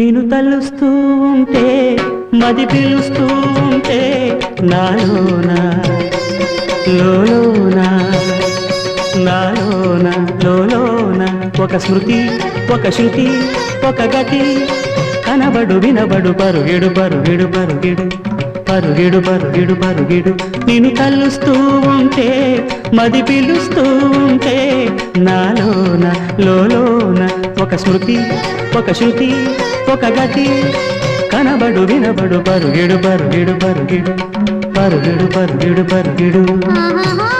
నేను తలుస్తూ ఉంటే మది పిలుస్తూ ఉంటే నాలోన లోలోన నాలోన లోలోన. ఒక స్మృతి ఒక శృతి ఒక గతి. కనబడు వినబడు పరుగిడు పరుగిడు పరుగిడు. పరుగిడు పరుగిడు పరుగిడు. నేను తల్లుస్తూ ఉంటే మది పిలుస్తూ ఉంటే నాలోన లోలోన. ఒక స్మృతి ఒక శృతి ఒక గతి. కనబడు వినబడు పరుగిడు పరుగిడు పరుగిడు. పరుగిడు పరుగిడు పరుగిడు.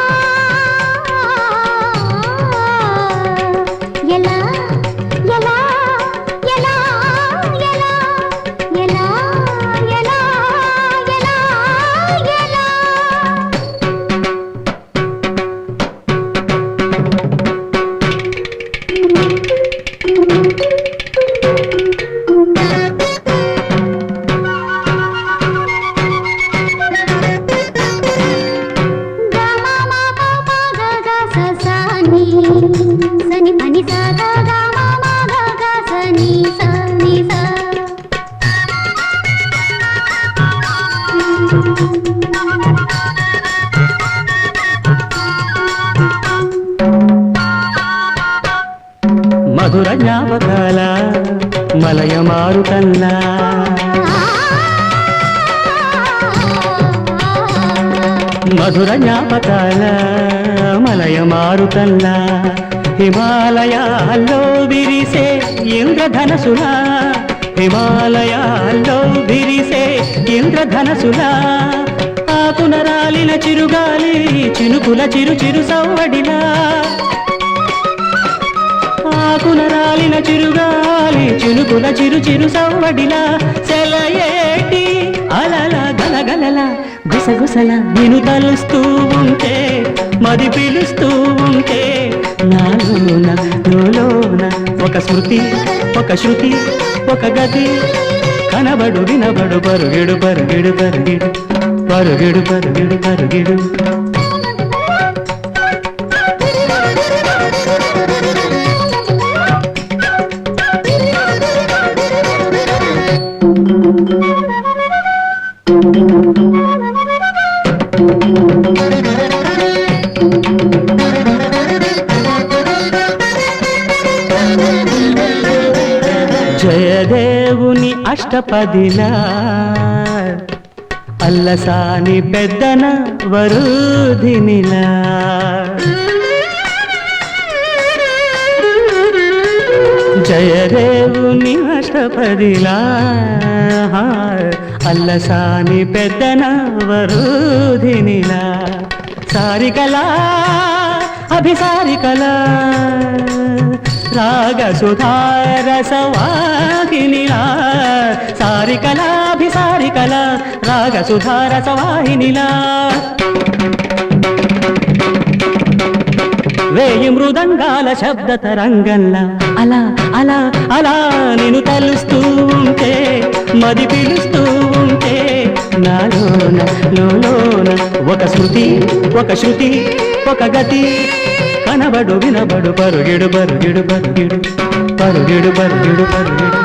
మధుర జ్ఞాపకాల మలయ మారు కన్నా. మధుర జ్ఞాపకాల మలయ మారు కన్నా. హిమాలయాల్లో విరిసే ఇంద్రధనసులా. హిమాలయాల్లో విరిసే ఇంద్రధనసులా. ఆకున రాలిన చిరుగాలి చినుకుల చిరు చిరు సవ్వడిలా. ఆకున రాలిన చిరుగాలి చినుకుల చిరు చిరు సవ్వడిలా. సెలయేటి అలల గలగలల గుసగుసల. నేను తలుస్తూ ఉంటే మది పిలుస్తూ ఉంటే నాలోన లోలోన ఒక స్మృతి ఒక శృతి ఒక గతి. కనబడు వినబడు పరుగిడు పరుగిడు పరుగిడు పరుగిడు పరుగిడు పరుగిడు. జయదేవుని అష్టపదిన అల్లసాని పెద్దన వరుధినిలా. జయదేవుని అష్టపదిలా. అల్లసాని పెద్దన వరుధినిలా సారికలా అభిసారికలా. రాగ సుధారసవాహినిలా సారికలాభిసారికలా రాగ సుధారసవాహినిలా వేయి మృదంగాల శబ్ద తరంగంలా అలా అలా అలా నేను తలుస్తూ ఉంటే మది పిలుస్తూ ఉంటే నాలోన లోలోన ఒక శృతి ఒక శృతి ఒక గతి. కనబడు వినబడు పరుగిడు పరుగిడు పరుగిడు పరుగిడు పరుగిడు పరుగిడు